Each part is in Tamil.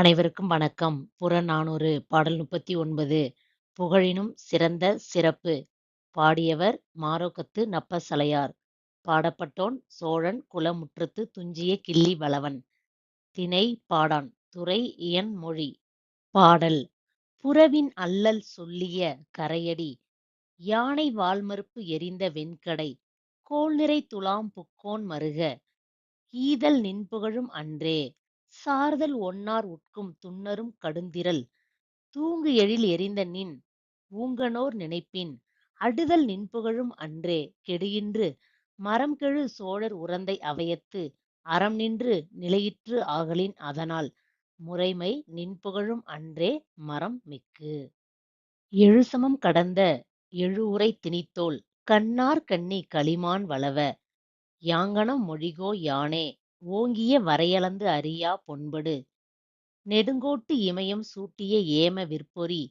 அனைவருக்கும் வணக்கம். புறநானூறு பாடல் 39 புகழினும் சிறந்த சிறப்பு. பாடியவர் மாரோக்கத்து நப்பசலையார். பாடப்பட்டோன் சோழன் குலமுற்றத்து துஞ்சிய கிள்ளி வளவன். திணை: பாடான் துறை: இயன் மொழி. பாடல். புறவின் அல்லல் சொல்லிய கரையடி யானை வால்மறுப்பு எரிந்த வெண்கடை கோள்நிறை துலாம் புக்கோன் மருக ஈதல் நின்புகழும் அன்றே சார்தல் ஒன்னார் உட்கும் துன்னரும் கடுந்திரல். தூங்கு எழில் எறிந்தநின் ஊங்கனோர் நினைப்பின். அடுதல் நின்புகழும் அன்றே கெடுகின்று மறம்கெழு சோழர் உறந்தை அவையத்து அறம்நின்று நிலையிற்று ஆகலின் அதனால். முறைமை நின்புகழும் அன்றே மறம் மிக்கு. எழுசமம் கடந்த எழுவுரை திணித்தோள். கண்ணார் கண்ணி கலிமான் வளவ யாங்கனம் மொழிகோ யானே. ஓங்கிய வரையளந்து அறியா பொன்படு. நெடுங்கோட்டு இமயம் சூட்டிய ஏம விற்பொறி.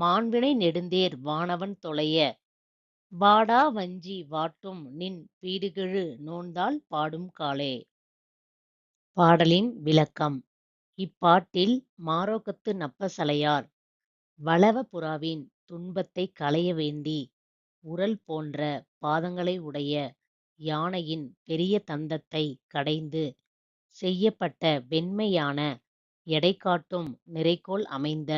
மாண்பிணை நெடுந்தேர் வானவன் தொலைய. வாடா வஞ்சி வாட்டும் நின் பீடுகெழு நோன்தாள் பாடும் காலே. பாடலின் விளக்கம். இப்பாட்டில் மாரோக்கத்து நப்பசலையார். வளவ புறாவின் துன்பத்தைக் களைய வேண்டி. உரல் போன்ற பாதங்களை உடைய யானையின் பெரிய தந்தத்தைக் கடைந்து செய்யப்பட்ட வெண்மையான எடைகாட்டும் நிரைக்கோல் அமைந்த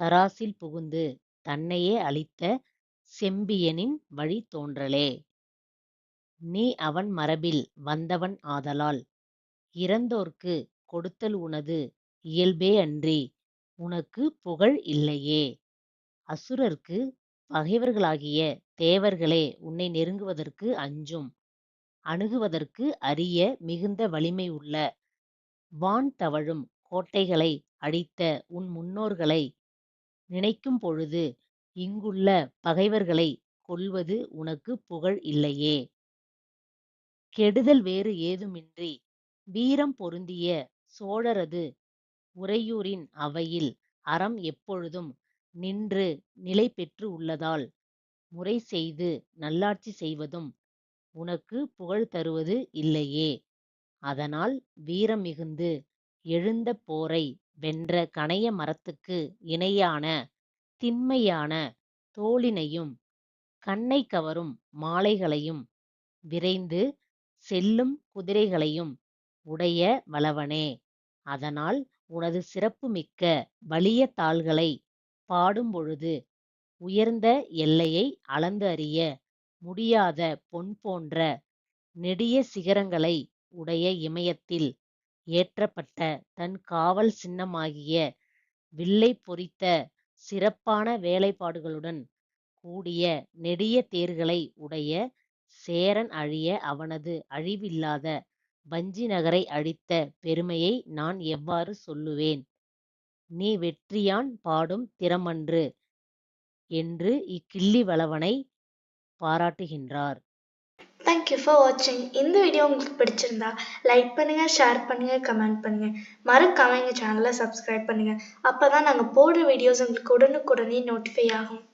தராசில் புகுந்து தன்னையே அளித்த செம்பியனின் வழி தோன்றலே. நீ அவன் மரபில் வந்தவன் ஆதலால் இறந்தோர்க்குக் கொடுத்தல் உனது இயல்பே அன்றி உனக்குப் புகழ் இல்லையே. அசுரர்க்கு பகைவர்களாகிய தேவர்களே உன்னை நெருங்குவதற்கு அஞ்சும் அணுகுவதற்கு அரிய மிகுந்த வலிமை உள்ள வான் தவழும் கோட்டைகளை அழித்த உன் முன்னோர்களை நினைக்கும் பொழுது இங்குள்ள பகைவர்களைக் கொல்வது உனக்குப் புகழ் இல்லையே. கெடுதல் வேறு ஏதுமின்றி வீரம் பொருந்திய சோழரது உறையூரின் அவையில் அறம் எப்பொழுதும் நின்று நிலை பெற்று உள்ளதால் முறை செய்து நல்லாட்சி செய்வதும் உனக்குப் புகழ் தருவது இல்லையே. அதனால் வீரம் மிகுந்து எழுந்த போரை வென்ற கணைய மரத்துக்கு இணையான திண்மையான தோளினையும் கண்ணைக் கவரும் மாலைகளையும் விரைந்து செல்லும் குதிரைகளையும் உடைய வளவனே அதனால் உனது சிறப்பு மிக்க வலிய தாள்களை பாடும் பொழுது உயர்ந்த எல்லையை அளந்து அறிய முடியாத பொன் போன்ற நெடிய சிகரங்களை உடைய இமயத்தில் ஏற்றப்பட்ட தன் காவல் சின்னமாகிய வில்லை பொறித்த சிறப்பான வேலைப்பாடுகளுடன் கூடிய நெடிய தேர்களை உடைய சேரன் அழிய அவனது அழிவில்லாத வஞ்சி நகரை அழித்த பெருமையை நான் எவ்வாறு சொல்லுவேன்? நீ வெற்றியான் பாடும் திறமன்று என்று இக்கிள்ளி வளவனை பாராட்டுகின்றார். தேங்க் யூ ஃபார் வாட்சிங் இந்த வீடியோ உங்களுக்கு பிடிச்சிருந்தா லைக் பண்ணுங்க ஷேர் பண்ணுங்க கமெண்ட் பண்ணுங்க. மறக்காம எங்கள் சேனலை சப்ஸ்கிரைப் பண்ணுங்க. அப்பதான் நாங்க போடுற வீடியோஸ் உங்களுக்கு உடனுக்குடனே நோட்டிஃபை ஆகும்.